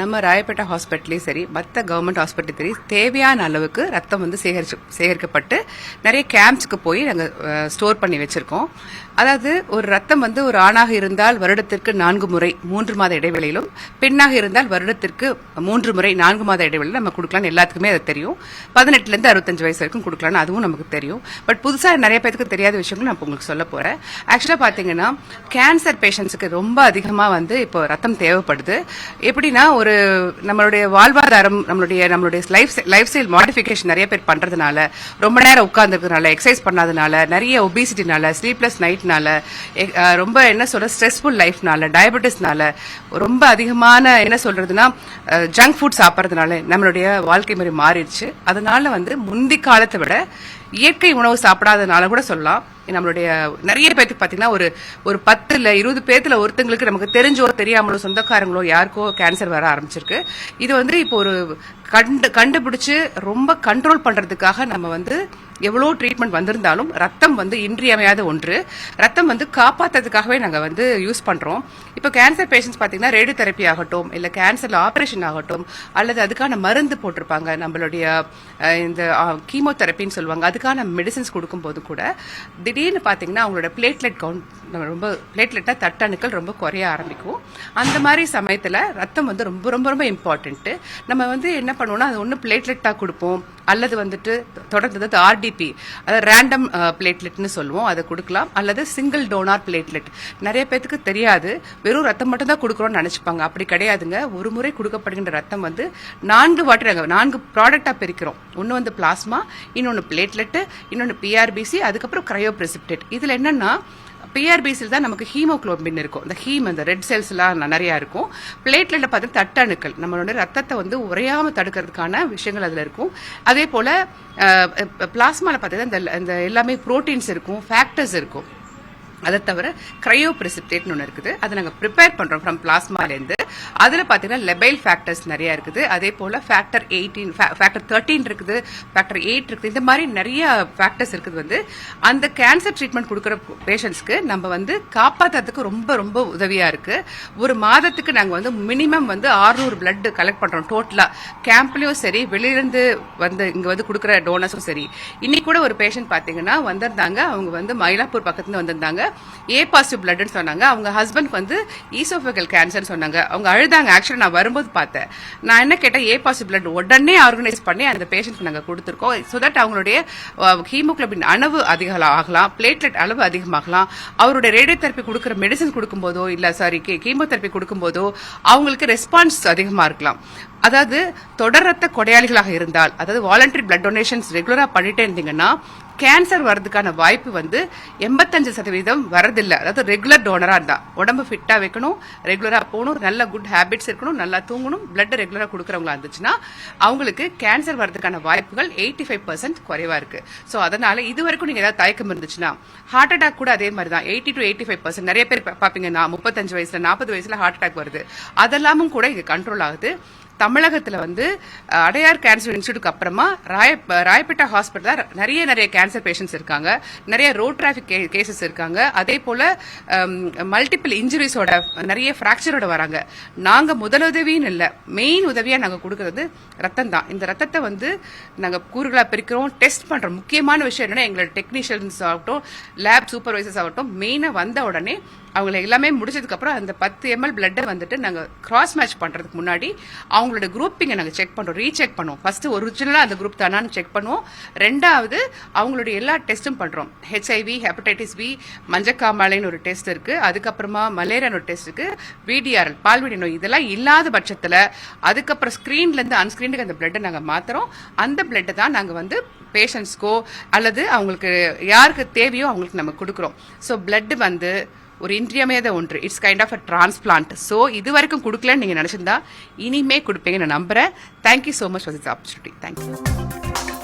நம்ம ராயப்பேட்டை ஹாஸ்பிட்டலையும் சரி மற்ற கவர்மெண்ட் ஹாஸ்பிட்டல் சரி தேவையான அளவுக்கு ரத்தம் வந்து சேகரிச்சு சேகரிக்கப்பட்டு நிறைய கேம்ப்ஸ்க்கு போய் நாங்கள் ஸ்டோர் பண்ணி வச்சுருக்கோம். அதாவது ஒரு ரத்தம் வந்து ஒரு ஆணாக இருந்தால் வருடத்திற்கு நான்கு முறை மூன்று மாத இடைவெளியிலும் பெண்ணாக இருந்தால் வருடத்திற்கு மூன்று முறை நான்கு மாத இடைவெளியில் நம்ம கொடுக்கலாம்னு எல்லாத்துக்குமே அது தெரியும். பதினெட்டுலேருந்து அறுபத்தஞ்சு வயசு வரைக்கும் கொடுக்கலாம்னு அதுவும் நமக்கு தெரியும். பட் புதுசாக நிறைய பேருக்கு தெரியாத விஷயங்கள் நான் உங்களுக்கு சொல்ல போகிறேன் ஆக்சுவலாக பார்த்தீங்கன்னா கேன்சர் பேஷண்ட்ஸுக்கு ரொம்ப அதிகமாக வந்து இப்போ ரத்தம் தேவைப்படுது. எப்படின்னா ஒரு ஒரு நம்மளுடைய வாழ்வாதாரம் நம்மளுடைய நம்மளுடைய லைஃப் லைஃப் ஸ்டைல் மாடிஃபிகேஷன் நிறைய பேர் பண்றதுனால ரொம்ப நேரம் உட்கார்ந்துருக்கனால எக்ஸசைஸ் பண்ணாதனால நிறைய ஒபிசிட்டினால ஸ்லீப்லெஸ் நைட்னால ரொம்ப என்ன சொல்ற ஸ்ட்ரெஸ்ஃபுல் லைஃப்னால டயபெட்டிஸ்னால ரொம்ப அதிகமான என்ன சொல்றதுன்னா ஜங்க் ஃபுட் சாப்பிட்றதுனால நம்மளுடைய வாழ்க்கை முறை மாறிடுச்சு. அதனால வந்து முந்தி காலத்தை விட இயற்கை உணவு சாப்பிடாதனால கூட சொல்லலாம். நம்மளுடைய நிறைய பேருக்கு பார்த்தீங்கன்னா ஒரு ஒரு பத்துல இருபது பேர்த்துல ஒருத்தங்களுக்கு நமக்கு தெரிஞ்சோ தெரியாமலோ சொந்தக்காரங்களோ யாருக்கோ கேன்சர் வர ஆரம்பிச்சிருக்கு. இது வந்து இப்போ ஒரு கண்டு கண்டுபிடிச்சு ரொம்ப கண்ட்ரோல் பண்றதுக்காக நம்ம வந்து எவ்வளோ ட்ரீட்மெண்ட் வந்திருந்தாலும் ரத்தம் வந்து இன்றியமையாத ஒன்று. ரத்தம் வந்து காப்பாத்துறதுக்காகவே நாங்கள் வந்து யூஸ் பண்றோம். இப்போ கேன்சர் பேஷண்ட்ஸ் பார்த்தீங்கன்னா ரேடியோ தெரப்பி ஆகட்டும் இல்லை கேன்சர்ல ஆபரேஷன் ஆகட்டும் அல்லது அதுக்கான மருந்து போட்டிருப்பாங்க. நம்மளுடைய இந்த கீமோதெரப்பின்னு சொல்லுவாங்க. அதுக்கு அதுக்கான மெடிசின்ஸ் கொடுக்கும்போது கூட திடீர்னு பார்த்தீங்கன்னா அவங்களோட பிளேட்லெட் கவுண்ட் ரொம்ப பிளேட்லெட்டாக தட்டணுக்கள் ரொம்ப குறைய ஆரம்பிக்கும். அந்த மாதிரி சமயத்தில் ரத்தம் வந்து ரொம்ப ரொம்ப ரொம்ப இம்பார்ட்டண்ட்டு நம்ம வந்து என்ன பண்ணுவோம்னா அது ஒன்று பிளேட்லெட்டாக கொடுப்போம். அல்லது வந்துட்டு தொடர்ந்து ஆர்டிபி அதாவது ரேண்டம் பிளேட்லெட்னு சொல்லுவோம் அதை கொடுக்கலாம். அல்லது சிங்கிள் டோனார் பிளேட்லெட் நிறைய பேத்துக்கு தெரியாது. வெறும் ரத்தம் மட்டும் தான் கொடுக்குறோம்னு நினைச்சுப்பாங்க. அப்படி கிடையாதுங்க. ஒரு முறை கொடுக்கப்படுகின்ற ரத்தம் வந்து நான்கு வாட்டி நாங்கள் நான்கு ப்ராடக்டாக பிரிக்கிறோம். ஒன்று வந்து பிளாஸ்மா இன்னொன்று பிளேட்லெட்டு இன்னொன்று பிஆர்பிசி அதுக்கப்புறம் கிரையோ பிரசிப்டேட் இதில் என்னன்னா பிஆர்பிசியில் தான் நமக்கு ஹீமோகுளோபின் இருக்கும். இந்த ஹீம் அந்த ரெட் செல்ஸ் எல்லாம் இருக்கும். பிளேட்லெட்டில் பார்த்தா தட்டணுக்கள். நம்மளோட ரத்தத்தை வந்து உறையாமல் தடுக்கிறதுக்கான விஷயங்கள் அதில் இருக்கும். அதே போல் பிளாஸ்மாவில் பார்த்தீங்கன்னா இந்த இந்த எல்லாமே புரோட்டீன்ஸ் இருக்கும் ஃபேக்டர்ஸ் இருக்கும். அதை தவிர கிரையோ பிரிசிப்டேட்னு ஒன்று இருக்குது. அதை நாங்கள் ப்ரிப்பேர் பண்ணுறோம் ஃப்ரம் பிளாஸ்மாலேருந்து அதில் பார்த்தீங்கன்னா லெபைல் ஃபேக்டர்ஸ் நிறைய இருக்குது. அதே போல் ஃபேக்டர் எயிட்டீன் ஃபேக்டர் தேர்ட்டீன் இருக்குது ஃபேக்டர் எயிட் இருக்குது. இந்த மாதிரி நிறைய ஃபேக்டர்ஸ் இருக்குது வந்து அந்த கேன்சர் ட்ரீட்மெண்ட் கொடுக்குற பேஷண்ட்ஸ்க்கு நம்ம வந்து காப்பாற்றுறதுக்கு ரொம்ப ரொம்ப உதவியாக இருக்குது ஒரு மாதத்துக்கு நாங்கள் வந்து மினிமம் வந்து 600 பிளட் கலெக்ட் பண்ணுறோம் டோட்டலாக கேம்ப்லேயும் சரி வெளியிலேருந்து வந்து இங்கே வந்து கொடுக்குற டோனர்ஸும் சரி. இன்னைக்கு கூட ஒரு பேஷண்ட் பார்த்தீங்கன்னா வந்திருந்தாங்க. அவங்க வந்து மயிலாப்பூர் பக்கத்துலேருந்து வந்திருந்தாங்க. ஏ பாசிட்டிவ் பிளட்னு சொன்னாங்க. அவங்க ஹஸ்பண்ட்க்கு வந்து ஈசோஃபிகல் கேன்சர்னு சொன்னாங்க. அவங்க அழுதாங்க. ஆக்சுவலாக நான் வரும்போது பார்த்தேன். நான் என்ன கேட்டேன்? ஏ பாசிட்டிவ் பிளட் உடனே ஆர்கனைஸ் பண்ணி அந்த பேஷண்ட்க்கு நாங்கள் கொடுத்துருக்கோம். ஸோ தட் அவங்களுடைய ஹீமோக்ளோபின் அளவு அதிகம் ஆகலாம். பிளேட்லெட் அளவு அதிகமாகலாம். அவருடைய ரேடியோ தெரப்பி கொடுக்குற மெடிசன் கொடுக்கும்போதோ இல்லை சாரி கீமோதெரப்பி கொடுக்கும்போதோ அவங்களுக்கு ரெஸ்பான்ஸ் அதிகமாக இருக்கலாம். அதாவது தொடர் ரத்த கொடையாளிகளாக இருந்தால் அதாவது வாலண்டரி பிளட் டொனேஷன்ஸ் ரெகுலராக பண்ணிட்டே இருந்தீங்கன்னா கேன்சர் வர்றதுக்கான வாய்ப்பு வந்து எண்பத்தஞ்சு சதவீதம் வரதில்லை அதாவது ரெகுலர் டோனராக இருந்தால் உடம்பு ஃபிட்டாக வைக்கணும் ரெகுலராக போகணும் நல்ல குட் ஹேபிட்ஸ் இருக்கணும் நல்லா தூங்கணும் பிளட் ரெகுலராக கொடுக்குறவங்களா இருந்துச்சுன்னா அவங்களுக்கு கேன்சர் வர்றதுக்கான வாய்ப்புகள் எயிட்டி ஃபைவ் பர்சன்ட் குறைவா இருக்கு. ஸோ அதனால் இது வரைக்கும் நீங்கள் ஏதாவது தயக்கம் இருந்துச்சுன்னா ஹார்ட் அட்டாக் கூட அதே மாதிரி தான். Eighty to eighty five percent நிறைய பேர் பார்ப்பீங்கன்னா முப்பத்தஞ்சு வயசில் நாற்பது வயசில் ஹார்ட் அட்டாக் வருது. அதெல்லாமும் கூட இது கண்ட்ரோல் ஆகுது. தமிழகத்தில் வந்து அடையார் கேன்சர் இன்ஸ்டியூட்டுக்கு அப்புறமா ராய ராயப்பேட்டா ஹாஸ்பிட்டல் நிறைய நிறைய கேன்சர் பேஷண்ட்ஸ் இருக்காங்க. நிறைய ரோட் டிராஃபிக் கேசஸ் இருக்காங்க. அதே போல் மல்டிபிள் இன்ஜுரிஸோட நிறைய ஃப்ராக்சரோட வராங்க. நாங்கள் முதலுதவின்னு இல்லை. மெயின் உதவியாக நாங்கள் கொடுக்கறது ரத்தம் தான் இந்த ரத்தத்தை வந்து நாங்கள் கூறுகளாக பிரிக்கிறோம் டெஸ்ட் பண்ணுறோம் முக்கியமான விஷயம் என்னென்னா எங்களோட டெக்னீஷியன்ஸ் ஆகட்டும் லேப் சூப்பர்வைசர்ஸ் ஆகட்டும் மெயினாக வந்த உடனே அவங்களை எல்லாமே முடிச்சதுக்கு அப்புறம் அந்த பத்து எம்எல் பிளட்டை வந்துட்டு நாங்கள் கிராஸ் மேட்ச் பண்ணுறதுக்கு முன்னாடி அவங்களோட குரூப்பிங்கை நாங்கள் செக் பண்ணுறோம் ரீசெக் பண்ணுவோம். ஃபஸ்ட்டு ஒரிஜினலாக அந்த குரூப் தானான்னு செக் பண்ணுவோம். ரெண்டாவது அவங்களுடைய எல்லா டெஸ்ட்டும் பண்ணுறோம் ஹெச்ஐவி ஹெப்படைட்டிஸ் பி மஞ்சக்காமலைன்னு ஒரு டெஸ்ட் இருக்குது அதுக்கப்புறமா மலேரியான்னு ஒரு டெஸ்ட் இருக்குது விடிஆர்எல் பால்வெடி நோய் இதெல்லாம் இல்லாத பட்சத்தில் அதுக்கப்புறம் ஸ்க்ரீன்லேருந்து அன்ஸ்க்ரீனுக்கு அந்த பிளட்டை நாங்கள் மாற்றுறோம் அந்த பிளட்டை தான் நாங்கள் வந்து பேஷண்ட்ஸ்க்கோ அல்லது அவங்களுக்கு யாருக்கு தேவையோ அவங்களுக்கு நம்ம கொடுக்குறோம். ஸோ பிளட் வந்து ஒரு இன்றியமையாத ஒன்று. It's kind of a transplant so இது வரைக்கும் கொடுக்கலன்னு நீங்கள் நினச்சிருந்தா இனிமே கொடுப்பீங்கன்னு நான் நம்புறேன். Thank you so much for this opportunity thank you